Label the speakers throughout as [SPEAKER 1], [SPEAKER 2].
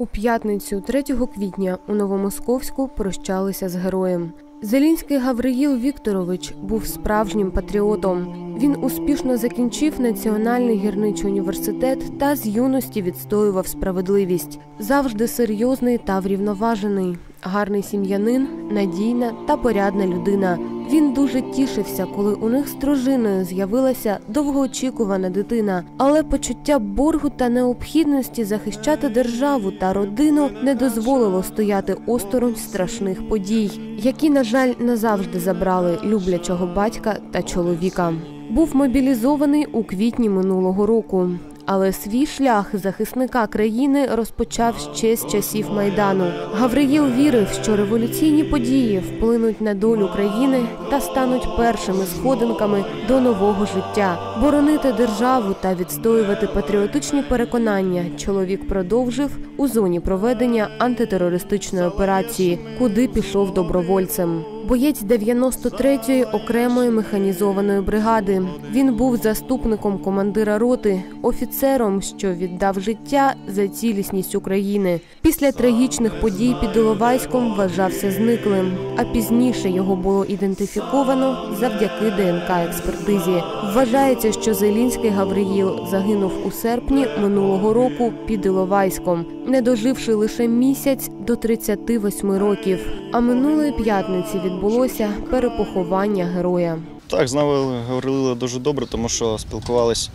[SPEAKER 1] У п'ятницю 3 квітня у Новомосковську прощалися з героєм. Зелінський Гавриїл Вікторович був справжнім патріотом. Він успішно закінчив Національний гірничий університет та з юності відстоював справедливість. Завжди серйозний та врівноважений, гарний сім'янин, надійна та порядна людина. Він дуже тішився, коли у них з дружиною з'явилася довгоочікувана дитина, але почуття боргу та необхідності захищати державу та родину не дозволило стояти осторонь страшних подій, які, на жаль, назавжди забрали люблячого батька та чоловіка. Був мобілізований у квітні минулого року. Але свій шлях захисника країни розпочав ще з часів майдану. Гавриїл вірив, що революційні події вплинуть на долю країни та стануть першими сходинками до нового життя. Боронити державу та відстоювати патріотичні переконання. Чоловік продовжив у зоні проведення антитерористичної операції, куди пішов добровольцем. Боєць 93-ї окремої механізованої бригади. Він був заступником командира роти, офіцером, що віддав життя за цілісність України. Після трагічних подій під Іловайськом вважався зниклим, а пізніше його було ідентифіковано завдяки ДНК експертизі. Вважається, що Зелінський Гавриїл загинув у серпні минулого року під Іловайськом, не доживши лише місяць до 38 років. А минулої п'ятниці відбулося перепоховання героя.
[SPEAKER 2] Так, з нами говорили дуже добре, тому що спілкувалися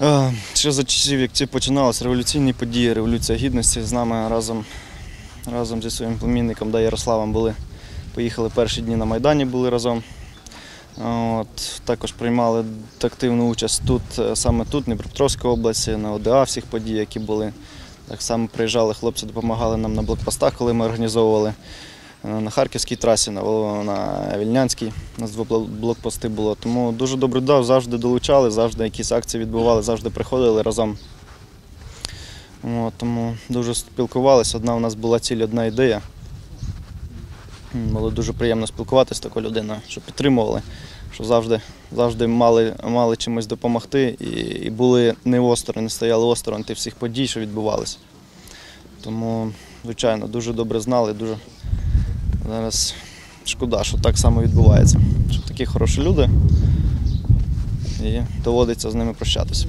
[SPEAKER 2] е, ще за часів, як ці починалися революційні події, революція гідності. З нами разом, разом зі своїм племінником да, Ярославом були, поїхали перші дні на Майдані, були разом. От, також приймали активну участь тут, е, саме тут, Дніпропетровській області, на ОДА всіх подій, які були. Так само приїжджали хлопці, допомагали нам на блокпостах, коли ми організовували е, на Харківській трасі, на, Вільнянській. У нас два бл- блокпости було. Тому дуже добре дав, завжди долучали, завжди якісь акції відбували, завжди приходили разом. Тому дуже спілкувалися. Одна у нас була ціль, одна ідея. Було дуже приємно спілкуватися з такою людиною, що підтримували, що завжди, завжди мали, мали чимось допомогти і, і були не осторонь, не стояли осторонь тих всіх подій, що відбувалися. Тому, звичайно, дуже добре знали, дуже зараз шкода, що так само відбувається. Що такі хороші люди і доводиться з ними прощатися.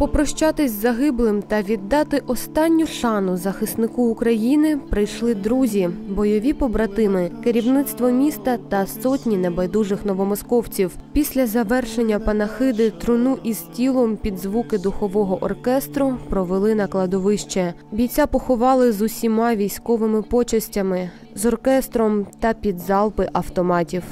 [SPEAKER 1] Попрощатись з загиблим та віддати останню шану захиснику України прийшли друзі, бойові побратими, керівництво міста та сотні небайдужих новомосковців. Після завершення панахиди труну із тілом під звуки духового оркестру провели на кладовище. Бійця поховали з усіма військовими почестями, з оркестром та під залпи автоматів.